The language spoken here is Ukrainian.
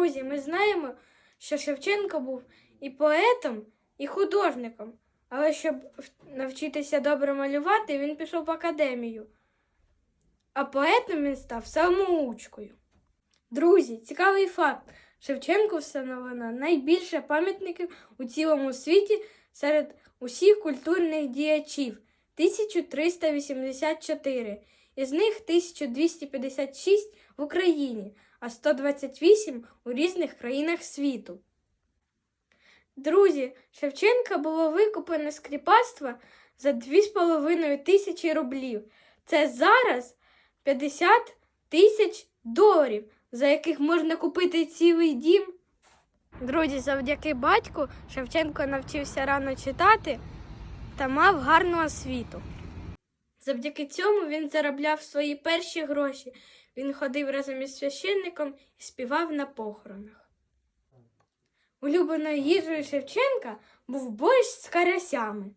ми знаємо, що Шевченко був і поетом, і художником. Але щоб навчитися добре малювати, він пішов в академію. А поетом він став самоучкою. Друзі, цікавий факт. Шевченку встановлено найбільше пам'ятників у цілому світі серед усіх культурних діячів 1384. Із них 1256 в Україні, а 128 у різних країнах світу. Друзі, Шевченка було викуплено з кріпацтва за 2,5 тисячі рублів. Це зараз 50 тисяч доларів, за яких можна купити цілий дім. Друзі, завдяки батьку Шевченко навчився рано читати та мав гарну освіту. Завдяки цьому він заробляв свої перші гроші. Він ходив разом із священником і співав на похоронах. Улюбленою їжею Шевченка був борщ з карасями.